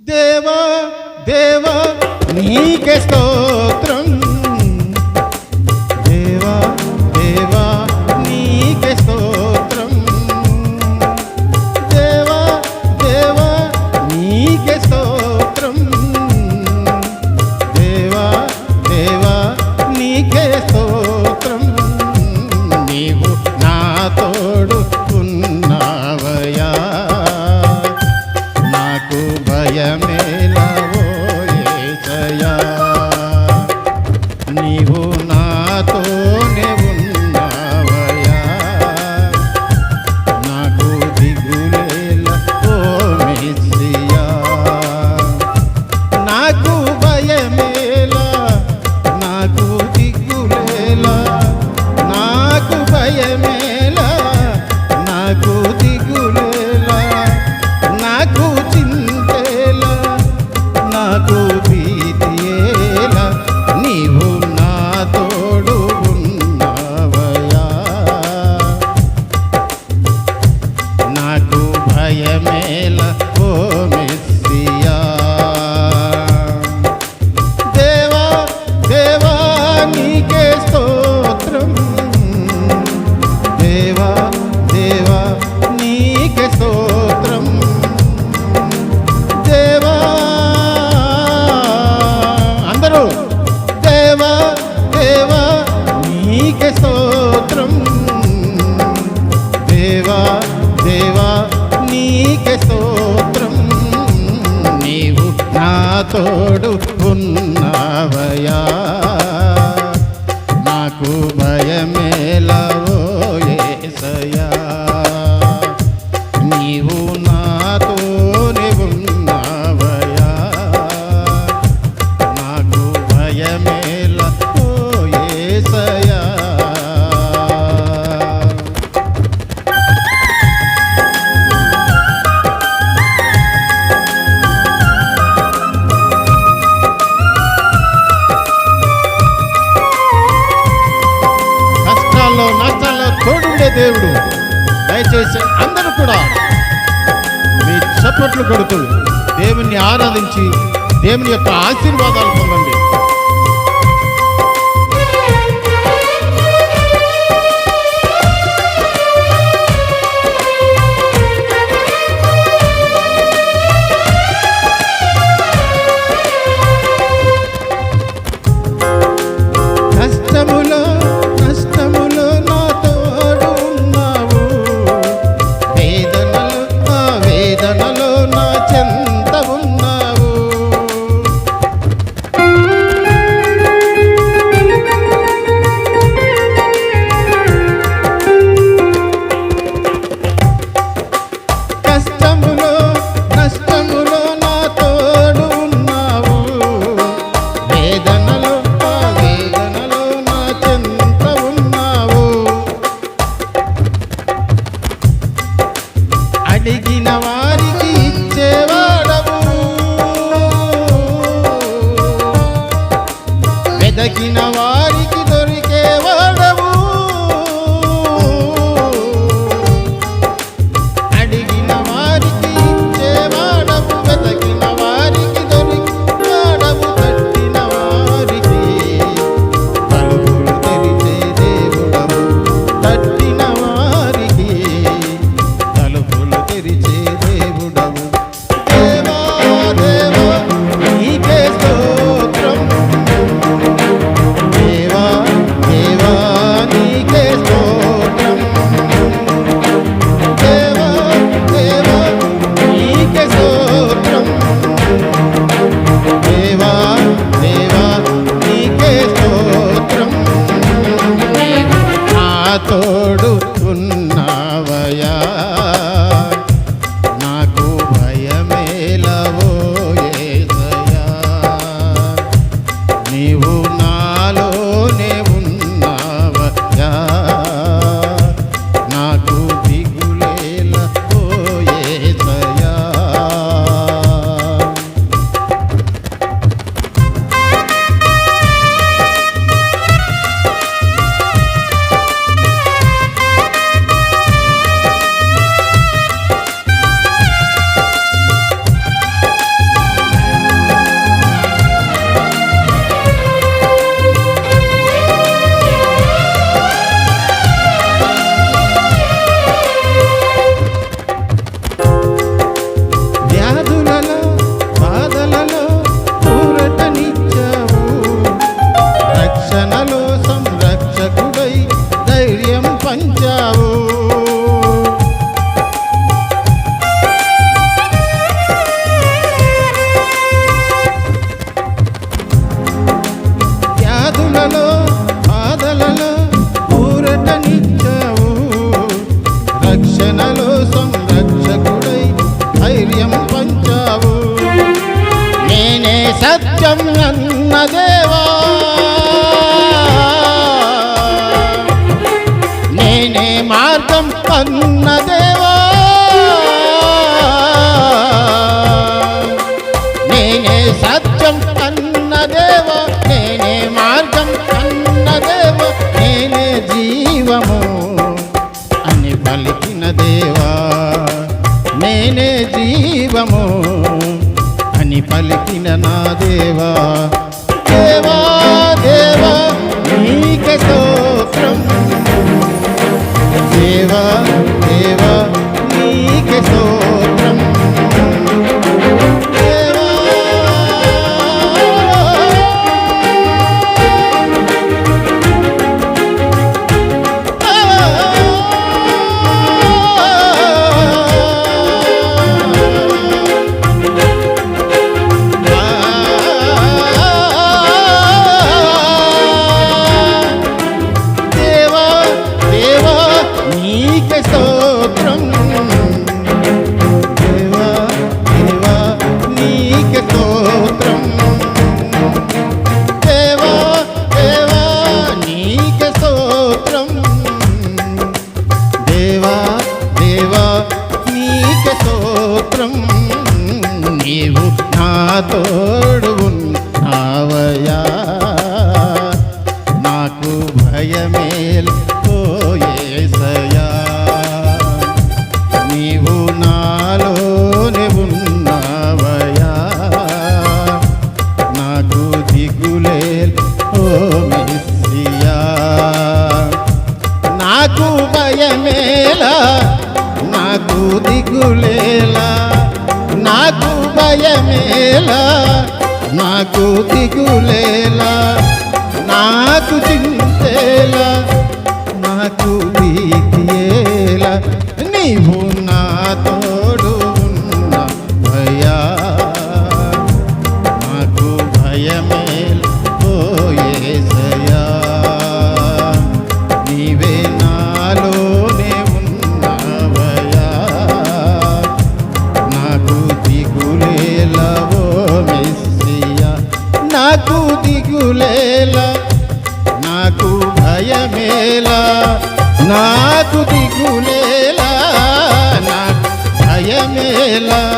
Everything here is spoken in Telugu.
దేవా దేవా నీకే స్తోత్రం. దయమేలా నాకు తోడు ఉన్నావయా నాకు భయమేలా చప్పట్లు కొడుతూ దేవుణ్ణి ఆరాధించి దేవుని యొక్క ఆశీర్వాదాలు పొందండి. మార్గం అన్న దేవా నేనే సత్యం అన్న దేవా నేనే మార్గం అన్న దేవా నేనే జీవము అని పలికిన దేవా. నేనే జీవము అని పలికిన నా దేవా దేవా. దేవా దేవా దేవా నాకు భయమేల్ పోయేసయా నీవు నాలోనే ఉన్నావయా. నాకు దిగులేల్ ఓ మిస్సియా. నాకు భయమేలా నాకు దిగులేలా. నాకు భయమేలా నాకు దిగులేలా. నాకు చింతేలా నాకు దిగులేలా నాకు భయమేలా